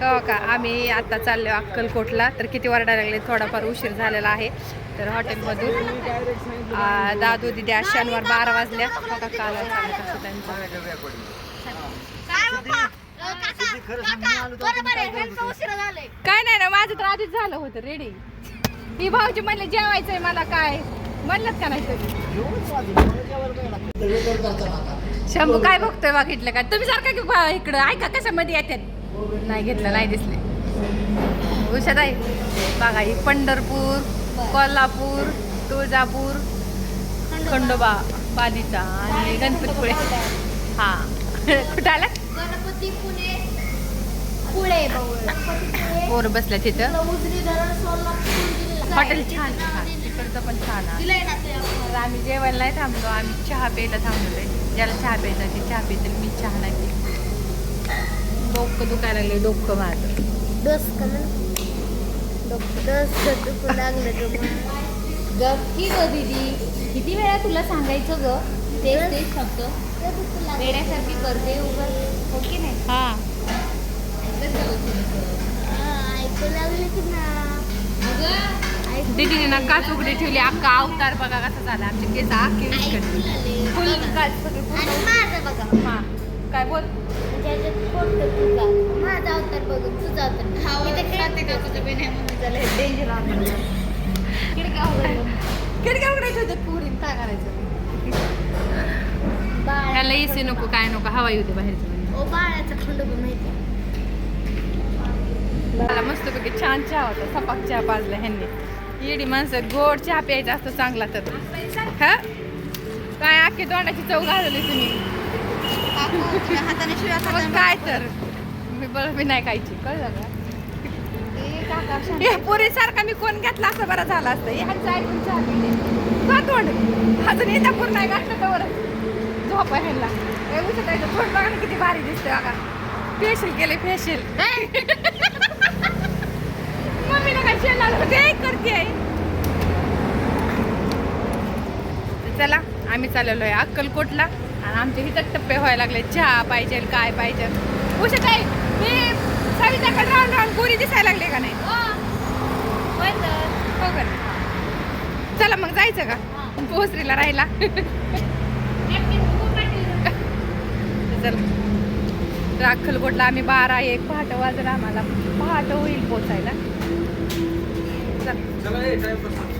हो का? आम्ही आता चाललो अक्कलकोटला. तर किती वरडा लागले थोडाफार उशीर झालेला आहे. तर हॉटेलमधून दादू दिदी आज शनिवार बारा वाजल्या. हो का काल कसं त्यांचं. काय नाही ना माझं तर आधीच झालं होतं रेडी ही भाऊजी म्हणले जेवायचंय मला काय? म्हणलं का नाही तुम्ही शंभू काय बघतोय बघितलं का? तुम्ही सारखं की बा इकडं ऐका कशामध्ये येतात नाही घेतलं नाही दिसले. आहे बघा ही पंढरपूर कोल्हापूर तुळजापूर खंडोबा. बालीचा आणि गणपतीपुळे. हा. कुठं आला? गणपती पुणे पुणे गणपतीपुळे पोर बसल्या तिथं. हॉटेल छान तिकडचं पण छान तर आम्ही जेवायला नाही थांबलो आम्ही चहा प्यायला थांबलोय ज्याला चहा प्यायचा ते चहा पिते मी चहा नाही. डोकं दुखायला लागले डोकं माझं. डोस का डोस दुखू लागलं ग की ग दीदी? किती वेळा तुला सांगायचं ग? तेच तेच वेड्यासारखी करते उगाच हो की नाही? हा. ऐकू लागलं की ना. अगं, दीदीने ना काच उघडी ठेवली. अक्का अवतार बघा कसा झाला. आमचे केस आखे ऐकू लागले. फुल बघा. काच सगळे आणि पूर्ण- माझं बघा. हा. काय बोल? त्याच्यात फोटो तुझा. माझा अवतार बघून तुझा अवतार इथे खेळते डेंजर खिडक्या उघडल्या. खिडक्या उघडायच्या होत्या पुरी काय करायचं? बाळा त्याला एसी नको काय नको हवा येऊ दे बाहेरचं ओ बाळाचा खंडोबा माहिती मला मस्तपैकी छान चहा होता सपाक चहा पाजला ह्यांनी. येडी माणसं गोड चहा प्यायचा असतो चांगला तर. हा? काय अख्खी तोंडाची चव घालवली तुम्ही? हाताने शिव्या मग काय तर? मी बरं मी नाही खायची. कळलं का पुरी सारखा मी कोण घेतला असं बरं झालं असतं? ह्यांचं ऐकून चहा तोंड. अजून येता पूर्ण नाही घातलं तर झोप आहे ह्यांना. हे उचल तोंड बघा ना किती भारी दिसते बघा. फेशियल केले फेशियल मम्मीला काय शेण लागलं ते करते आहे चला आम्ही चाललेलो आहे अक्कलकोटला. आणि आमचे हिथं टप्पे व्हायला लागले. चहा पाहिजे काय पाहिजे. उशा ताई मी सविताकडे राहून राहून गोरी दिसायला लागले का नाही? तर हो का? चला मग जायचं का? पोहचरीला राहिला चला. तर अक्कलकोटला आम्ही बारा एक पहाट वाजला आम्हाला. पहाट होईल पोचायला. चला. चला ए, टाइम पास.